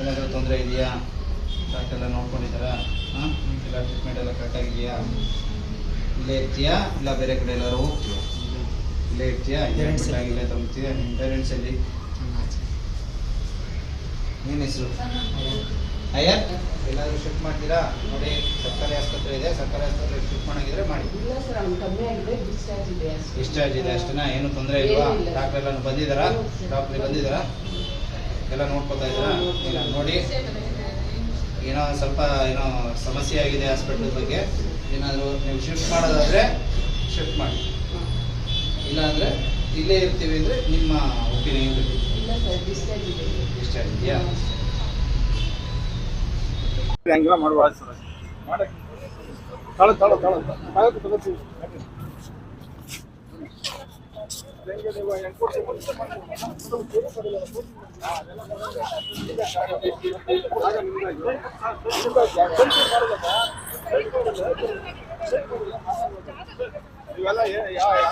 ಏನಾದರೂ ತೊಂದರೆ ಇದೆಯಾ? ಡಾಕ್ಟರ್ ನೋಡ್ಕೊಂಡಿದ್ದಾರಾ? ಹಾಂ? ಎಲ್ಲ ಟ್ರೀಟ್ಮೆಂಟ್ ಎಲ್ಲ ಕರೆಕ್ಟಾಗಿದೆಯಾ ಇಲ್ಲೇ ಇರ್ತೀಯಾ? ಇಲ್ಲ ಬೇರೆ ಕಡೆ ಎಲ್ಲರೂ ಹೋಗ್ತೀಯಾ? ಇಲ್ಲೇ ಇರ್ತೀಯಾ ಇಲ್ಲೇ ತಗೊತೀಯ ಇಲ್ಲೇ ನಿಮ್ಮ ಪೇರೆಂಟ್ಸ್ ಎಲ್ಲಿ ನಿನ್ನ ಹೆಸರು? ಅಯ್ಯರ್ ಎಲ್ಲಾದರೂ ಶಿಫ್ಟ್ ಮಾಡ್ತೀರಾ? ನೋಡಿ ಸರ್ಕಾರಿ ಆಸ್ಪತ್ರೆ ಇದೆ. ಸರ್ಕಾರಿ ಆಸ್ಪತ್ರೆಗೆ ಶಿಫ್ಟ್ ಮಾಡಿದ್ರೆ ಮಾಡಿ. ಡಿಸ್ಚಾರ್ಜ್ ಇದೆ ಅಷ್ಟೇನಾ? ಏನು ತೊಂದರೆ ಇಲ್ವಾ. ಡಾಕ್ಟರ್ ಎಲ್ಲ ಬಂದಿದ್ದಾರಾ. ಡಾಕ್ಟ್ರಿಗೆ ಬಂದಿದ್ದಾರಾ? ಎಲ್ಲ ನೋಡ್ಕೊತಾ ಇದ್ದೀರಾ? ಇಲ್ಲ ನೋಡಿ. ಏನೋ ಸ್ವಲ್ಪ ಏನೋ ಸಮಸ್ಯೆ ಆಗಿದೆ ಹಾಸ್ಪಿಟ್ಲ್ ಬಗ್ಗೆ. ಏನಾದರೂ ನೀವು ಶಿಫ್ಟ್ ಮಾಡೋದಾದ್ರೆ ಶಿಫ್ಟ್ ಮಾಡಿ. ಇಲ್ಲಾಂದರೆ ಇಲ್ಲೇ ಇರ್ತೀವಿ ಅಂದರೆ ನಿಮ್ಮ ಒಪಿನಿಯನ್ ಇಲ್ಲ ಸರ್ ಡಿಸ್ಚಾರ್ಜ್ ಇದೆ ಡಿಸ್ಚಾರ್ಜ್ ಇದೆಯಾ ಹಂಗೆಲ್ಲ ಮಾಡಬಾರ್ದು ಸರ್ ಮಾಡಕ್ಕೆ ತಾಳ ತಾಳ ತಾಳ ತಾಳಕ್ಕೆ ತಗೋತೀವಿ ಹೆಂಗೆ ನೀವು ಎನ್ಕೋರ್ಟ್ ಇವೆಲ್ಲ ಏ- ಯಾ ಯಾ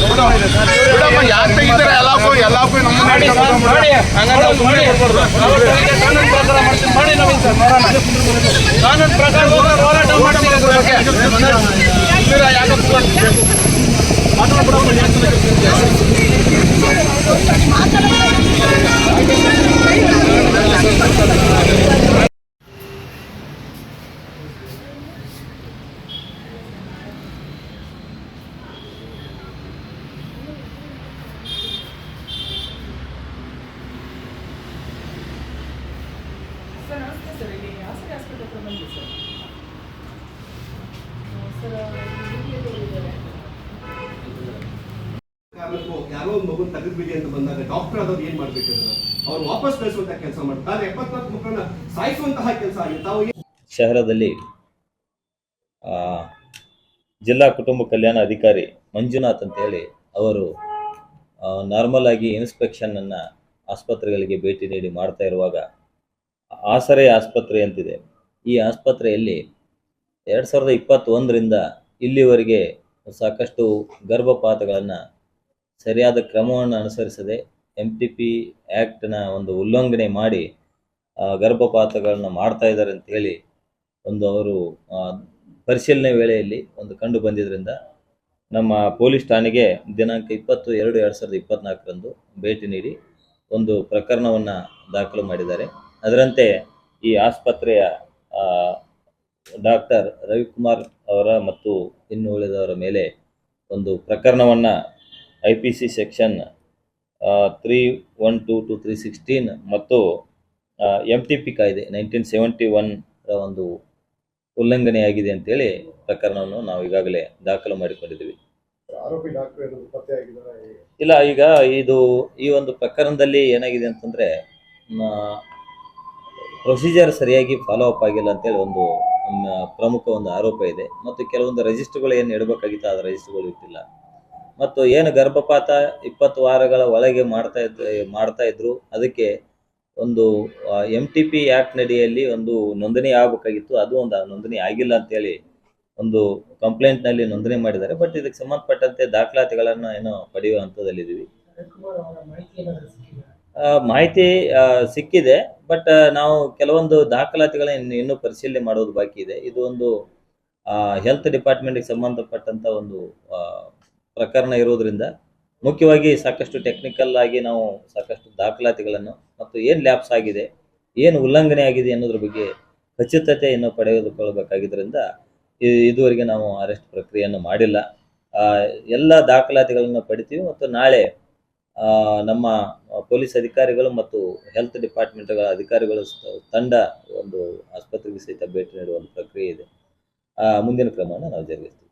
ಜಾಗದಲ್ಲಿ ಯಾರು ತೆಗಿತಾರೆ ಎಲ್ಲಕ್ಕೂ ಎಲ್ಲಕ್ಕೂ ಸರ್ ನಮಸ್ತೆ ಸರ್ ಇಲ್ಲಿ ಹಾಸನ ಆಸ್ಪತ್ರೆ ಹತ್ರ ಬಂದು ಸರ್. ಸರ್ ಕಾರಣಕ್ಕೂ ಯಾರೋ ಒಂದು ಮಗುನ ತೆಗೆದ್ಬಿಡಿ ಅಂತ ಬಂದಾಗ ಡಾಕ್ಟರ್ ಆದವ್ರು ಏನ್ ಮಾಡ್ಬೇಕು ಅವ್ರು ವಾಪಸ್ ಕಳಿಸುವಂತ ಕೆಲಸ ಮಾಡ್ತಾರೆ. ಎಪ್ಪತ್ನಾಲ್ಕು ಮಕ್ಕಳನ್ನ ಸಾಯಿಸುವಂತಹ ಕೆಲಸ ಆಗಿದೆ. ತಾವು ಶಹರದಲ್ಲಿ ಆ, ಜಿಲ್ಲಾ ಕುಟುಂಬ ಕಲ್ಯಾಣ ಅಧಿಕಾರಿ ಮಂಜುನಾಥ್ ಅಂತ ಹೇಳಿ ಅವರು ನಾರ್ಮಲ್ ಆಗಿ ಇನ್ಸ್ಪೆಕ್ಷನ್ ಅನ್ನ ಆಸ್ಪತ್ರೆಗಳಿಗೆ ಭೇಟಿ ನೀಡಿ ಮಾಡ್ತಾ ಇರುವಾಗ ಆಸರೆ ಆಸ್ಪತ್ರೆ ಅಂತಿದೆ. ಈ ಆಸ್ಪತ್ರೆಯಲ್ಲಿ ಎರಡು ಸಾವಿರದ ಇಪ್ಪತ್ತೊಂದರಿಂದ ಇಲ್ಲಿವರೆಗೆ ಸಾಕಷ್ಟು ಗರ್ಭಪಾತಗಳನ್ನು ಸರಿಯಾದ ಕ್ರಮವನ್ನು ಅನುಸರಿಸದೆ ಎಂ ಟಿ ಪಿ ಆ್ಯಕ್ಟ್ನ ಒಂದು ಉಲ್ಲಂಘನೆ ಮಾಡಿ ಗರ್ಭಪಾತಗಳನ್ನು ಮಾಡ್ತಾ ಇದ್ದಾರೆ ಅಂತ ಹೇಳಿ ಒಂದು ಅವರು ಪರಿಶೀಲನೆ ವೇಳೆಯಲ್ಲಿ ಒಂದು ಕಂಡು ಬಂದಿದ್ದರಿಂದ ನಮ್ಮ ಪೊಲೀಸ್ ಠಾಣೆಗೆ ದಿನಾಂಕ ಇಪ್ಪತ್ತು ಎರಡು ಎರಡು ಸಾವಿರದ ಇಪ್ಪತ್ನಾಲ್ಕರಂದು ಭೇಟಿ ನೀಡಿ ಒಂದು ಪ್ರಕರಣವನ್ನು ದಾಖಲು ಮಾಡಿದ್ದಾರೆ. ಅದರಂತೆ ಈ ಆಸ್ಪತ್ರೆಯ ಡಾಕ್ಟರ್ ರವಿಕುಮಾರ್ ಅವರ ಮತ್ತು ಇನ್ನು ಉಳಿದವರ ಮೇಲೆ ಒಂದು ಪ್ರಕರಣವನ್ನು I P C section three one two two three sixteen ಮತ್ತು ಎಂ ಟಿ ಪಿ ಕಾಯ್ದೆ ನೈನ್ಟೀನ್ ಸೆವೆಂಟಿ ಒನ್ರ ಒಂದು ಉಲ್ಲಂಘನೆಯಾಗಿದೆ ಅಂತೇಳಿ ಪ್ರಕರಣವನ್ನು ನಾವು ಈಗಾಗಲೇ ದಾಖಲು ಮಾಡಿಕೊಂಡಿದ್ದೀವಿ. ಇಲ್ಲ ಈಗ ಇದು ಈ ಒಂದು ಪ್ರಕರಣದಲ್ಲಿ ಏನಾಗಿದೆ ಅಂತಂದರೆ ಪ್ರೊಸೀಜರ್ ಸರಿಯಾಗಿ ಫಾಲೋ ಅಪ್ ಆಗಿಲ್ಲ ಅಂತೇಳಿ ಒಂದು ಮ್, ಪ್ರಮುಖ ಒಂದು ಆರೋಪ ಇದೆ. ಮತ್ತು ಕೆಲವೊಂದು ರಿಜಿಸ್ಟರ್ಗಳು ಏನು ಇಡಬೇಕಾಗಿತ್ತು ಆ ರಿಜಿಸ್ಟರ್ಗಳು ಇಟ್ಟಿಲ್ಲ. ಮತ್ತು ಏನು ಗರ್ಭಪಾತ ಇಪ್ಪತ್ತು ವಾರಗಳ ಒಳಗೆ ಮಾಡ್ತಾ ಇದ್ದ ಮಾಡ್ತಾ ಇದ್ರು ಅದಕ್ಕೆ ಒಂದು ಎಂ ಟಿ ಪಿ ನಡಿಯಲ್ಲಿ ಒಂದು ನೋಂದಣಿ ಆಗಬೇಕಾಗಿತ್ತು. ಅದು ಒಂದು ನೋಂದಣಿ ಆಗಿಲ್ಲ ಅಂತೇಳಿ ಒಂದು ಕಂಪ್ಲೇಂಟ್ನಲ್ಲಿ ನೋಂದಣಿ ಮಾಡಿದ್ದಾರೆ. ಬಟ್ ಇದಕ್ಕೆ ಸಂಬಂಧಪಟ್ಟಂತೆ ದಾಖಲಾತಿಗಳನ್ನು ಏನೋ ಪಡೆಯುವ ಹಂತದಲ್ಲಿದ್ದೀವಿ. ಮಾಹಿತಿ ಸಿಕ್ಕಿದೆ, ಬಟ್ ನಾವು ಕೆಲವೊಂದು ದಾಖಲಾತಿಗಳನ್ನ ಇನ್ನು ಪರಿಶೀಲನೆ ಮಾಡೋದು ಬಾಕಿ ಇದೆ. ಇದು ಒಂದು ಹೆಲ್ತ್ ಡಿಪಾರ್ಟ್ಮೆಂಟ್ಗೆ ಸಂಬಂಧಪಟ್ಟಂತ ಒಂದು ಪ್ರಕರಣ ಇರೋದ್ರಿಂದ ಮುಖ್ಯವಾಗಿ ಸಾಕಷ್ಟು ಟೆಕ್ನಿಕಲ್ ಆಗಿ ನಾವು ಸಾಕಷ್ಟು ದಾಖಲಾತಿಗಳನ್ನು ಮತ್ತು ಏನು ಲ್ಯಾಪ್ಸ್ ಆಗಿದೆ, ಏನು ಉಲ್ಲಂಘನೆ ಆಗಿದೆ ಅನ್ನೋದ್ರ ಬಗ್ಗೆ ಖಚಿತತೆಯನ್ನು ಪಡೆದುಕೊಳ್ಳಬೇಕಾಗಿದ್ದರಿಂದ ಇದುವರೆಗೆ ನಾವು ಅರೆಸ್ಟ್ ಪ್ರಕ್ರಿಯೆಯನ್ನು ಮಾಡಿಲ್ಲ. ಎಲ್ಲ ದಾಖಲಾತಿಗಳನ್ನು ಪಡಿತೀವಿ ಮತ್ತು ನಾಳೆ ನಮ್ಮ ಪೊಲೀಸ್ ಅಧಿಕಾರಿಗಳು ಮತ್ತು ಹೆಲ್ತ್ ಡಿಪಾರ್ಟ್ಮೆಂಟ್ಗಳ ಅಧಿಕಾರಿಗಳು ಸ- ತಂಡ ಒಂದು ಆಸ್ಪತ್ರೆಗೆ ಸಹಿತ ಭೇಟಿ ನೀಡುವ ಒಂದು ಪ್ರಕ್ರಿಯೆ ಇದೆ. ಮುಂದಿನ ಕ್ರಮವನ್ನು ನಾವು ಜರುಗಿಸ್ತೀವಿ.